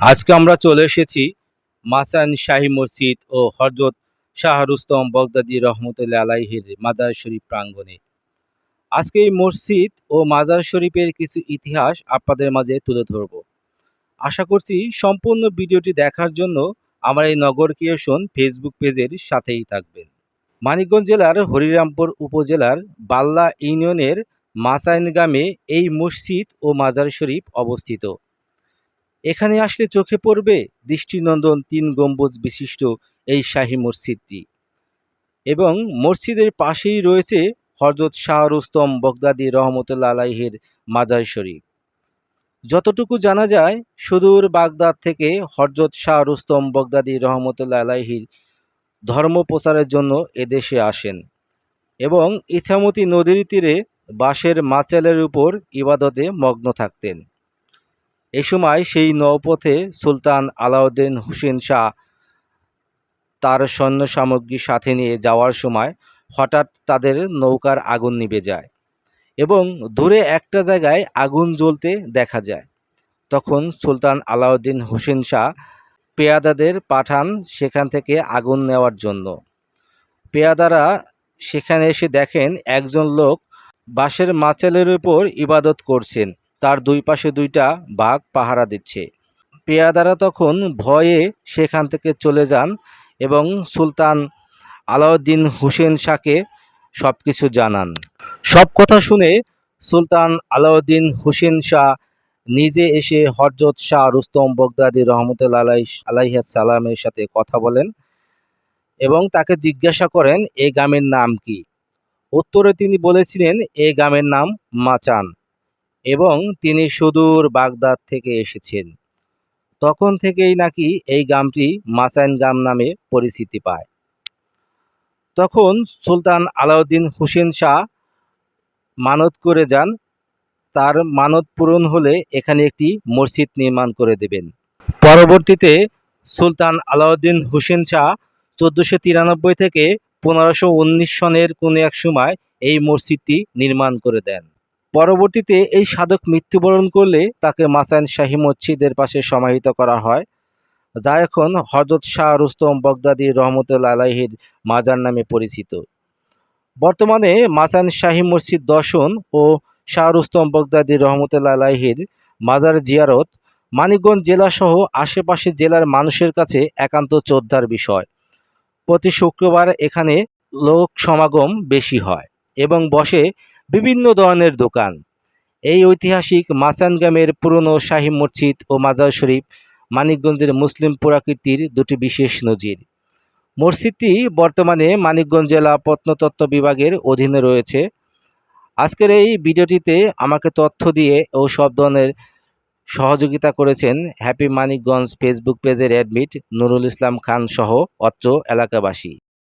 আজকে আমরা চলে এসেছি মাসান শাহী মসজিদ ও হজরত শাহরুস্তম বগদাদি রহমতুল্লাহ আলাইহির মাজার শরীফ প্রাঙ্গণে। আজকে এই মসজিদ ও মাজার শরীফের কিছু ইতিহাস আপনাদের মাঝে তুলে ধরব। আশা করছি সম্পূর্ণ ভিডিওটি দেখার জন্য আমার এই নগর ক্রিয়েশন ফেসবুক পেজের সাথেই থাকবেন। মানিকগঞ্জ জেলার হরিরামপুর উপজেলার বাল্লা ইউনিয়নের মাসাইন গ্রামে এই মসজিদ ও মাজার শরীফ অবস্থিত। এখানে আসলে চোখে পড়বে দৃষ্টিনন্দন তিন গম্বুজ বিশিষ্ট এই শাহী মসজিদটি। এবং মসজিদের পাশেই রয়েছে হজরত শাহ রুস্তম বগদাদি রহমতুল্লা আলাইহের মাজার শরীফ। যতটুকু জানা যায়, সুদূর বাগদাদ থেকে হজরত শাহ রুস্তম বগদাদি রহমতুল্লা আলাইহির ধর্ম প্রচারের জন্য এদেশে আসেন এবং ইছামতি নদীর তীরে বাঁশের মাচালের উপর ইবাদতে মগ্ন থাকতেন। এ সময় সেই নৌপথে সুলতান আলাউদ্দিন হুসেন শাহ তার সৈন্য সামগ্রী সাথে নিয়ে যাওয়ার সময় হঠাৎ তাদের নৌকার আগুন নিভে যায় এবং দূরে একটা জায়গায় আগুন জ্বলতে দেখা যায়। তখন সুলতান আলাউদ্দিন হুসেন শাহ পেয়াদাদের পাঠান সেখান থেকে আগুন নেওয়ার জন্য। পেয়াদারা সেখানে এসে দেখেন একজন লোক বাঁশের মাচালের উপর ইবাদত করছেন। তার দুই পাশে দুইটা বাঘ পাহারা দিচ্ছে। পেয়াদারা তখন ভয়ে সেখান থেকে চলে যান এবং সুলতান আলাউদ্দিন হুসেন শাহকে সব কিছু জানান। সব কথা শুনে সুলতান আলাউদ্দিন হুসেন শাহ নিজে এসে হরজত শাহ রুস্তম বগদাদি রহমতুল্লা আলাই সালামের সাথে কথা বলেন এবং তাকে জিজ্ঞাসা করেন এই গ্রামের নাম কি? উত্তরে তিনি বলেছিলেন এই গ্রামের নাম মাচান। এবং তিনি সুদূর বাগদাদ থেকে এসেছেন। তখন থেকেই নাকি এই গ্রামটি মাসাইন গ্রাম নামে পরিচিতি পায়। তখন সুলতান আলাউদ্দিন হুসেন শাহ মানত করে যান। তার মানত পূরণ হলে এখানে একটি মসজিদ নির্মাণ করে দেবেন। পরবর্তীতে সুলতান আলাউদ্দিন হুসেন শাহ চোদ্দোশো তিরানব্বই থেকে পনেরোশো উনিশ সনের কোনো এক সময় এই মসজিদটি নির্মাণ করে দেন। পরবর্তীতে এই সাধক মৃত্যুবরণ করলে তাকে মাসাইন শাহী মসজিদের পাশে সমাহিত করা হয়, যা এখন হজরত শাহ রুস্তম বগদাদি রহমতুল্লা আলাহির মাজার নামে পরিচিত। বর্তমানে মাসাইন শাহী মসজিদ দর্শন ও শাহ রুস্তম বগদাদি রহমতুল্লা আলাহির মাজার জিয়ারত মানিকগঞ্জ জেলাসহ আশেপাশে জেলার মানুষের কাছে একান্ত শ্রদ্ধার বিষয়। প্রতি শুক্রবার এখানে লোক সমাগম বেশি হয় এবং বসে বিভিন্ন ধরনের দোকান। এই ঐতিহাসিক মাসানগ্রামের পুরনো শাহী মসজিদ ও মাজার শরীফ মানিকগঞ্জের মুসলিম পুরাকৃতির দুটি বিশেষ নজির। মসজিদটি বর্তমানে মানিকগঞ্জ জেলা প্রত্নতত্ত্ব বিভাগের অধীনে রয়েছে। আজকের এই ভিডিওটিতে আমাকে তথ্য দিয়ে ও সব ধরনের সহযোগিতা করেছেন হ্যাপি মানিকগঞ্জ ফেসবুক পেজের অ্যাডমিট নুরুল ইসলাম খান সহ অত্র এলাকাবাসী।